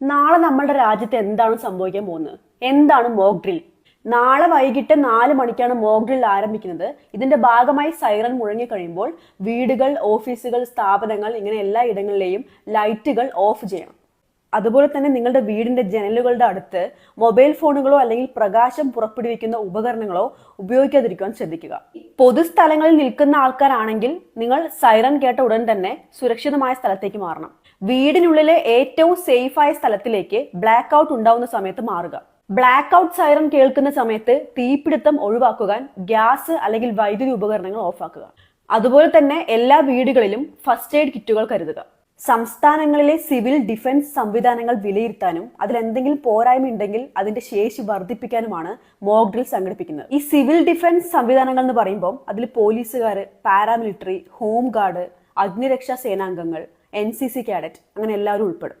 നാളെ നമ്മുടെ രാജ്യത്ത് എന്താണ് സംഭവിക്കാൻ പോകുന്നത്? എന്താണ് മോക്ക് ഡ്രിൽ നാളെ വൈകിട്ട് നാല് മണിക്കാണ് മോക്ക് ഡ്രിൽ ആരംഭിക്കുന്നത്. ഇതിന്റെ ഭാഗമായി സൈറൺ മുഴങ്ങി കഴിയുമ്പോൾ വീടുകൾ ഓഫീസുകൾ സ്ഥാപനങ്ങൾ ഇങ്ങനെ എല്ലാ ഇടങ്ങളിലെയും ലൈറ്റുകൾ ഓഫ് ചെയ്യണം. അതുപോലെ തന്നെ നിങ്ങളുടെ വീടിന്റെ ജനലുകളുടെ അടുത്ത് മൊബൈൽ ഫോണുകളോ അല്ലെങ്കിൽ പ്രകാശം പുറപ്പെടുവിക്കുന്ന ഉപകരണങ്ങളോ ഉപയോഗിക്കാതിരിക്കാൻ ശ്രദ്ധിക്കുക. പൊതുസ്ഥലങ്ങളിൽ നിൽക്കുന്ന ആൾക്കാരാണെങ്കിൽ നിങ്ങൾ സൈറൺ കേട്ട ഉടൻ തന്നെ സുരക്ഷിതമായ സ്ഥലത്തേക്ക് മാറണം. വീടിനുള്ളിലെ ഏറ്റവും സേഫായ സ്ഥലത്തിലേക്ക് ബ്ലാക്ക് ഔട്ട് ഉണ്ടാവുന്ന സമയത്ത് മാറുക. ബ്ലാക്ക് ഔട്ട് സൈറൺ കേൾക്കുന്ന സമയത്ത് തീപിടുത്തം ഒഴിവാക്കുവാൻ ഗ്യാസ് അല്ലെങ്കിൽ വൈദ്യുതി ഉപകരണങ്ങൾ ഓഫാക്കുക. അതുപോലെ തന്നെ എല്ലാ വീടുകളിലും ഫസ്റ്റ് എയ്ഡ് കിറ്റുകൾ കരുതുക. സംസ്ഥാനങ്ങളിലെ സിവിൽ ഡിഫൻസ് സംവിധാനങ്ങൾ വിലയിരുത്താനും അതിൽ എന്തെങ്കിലും പോരായ്മ ഉണ്ടെങ്കിൽ അതിന്റെ ശേഷി വർദ്ധിപ്പിക്കാനുമാണ് മോക്ക് ഡ്രിൽ സംഘടിപ്പിക്കുന്നത്. ഈ സിവിൽ ഡിഫൻസ് സംവിധാനങ്ങൾ എന്ന് പറയുമ്പോൾ അതിൽ പോലീസുകാർ പാരാമിലിറ്ററി ഹോം ഗാർഡ് അഗ്നിരക്ഷാ സേനാംഗങ്ങൾ എൻ സി സി കാഡറ്റ് അങ്ങനെ എല്ലാവരും ഉൾപ്പെടും.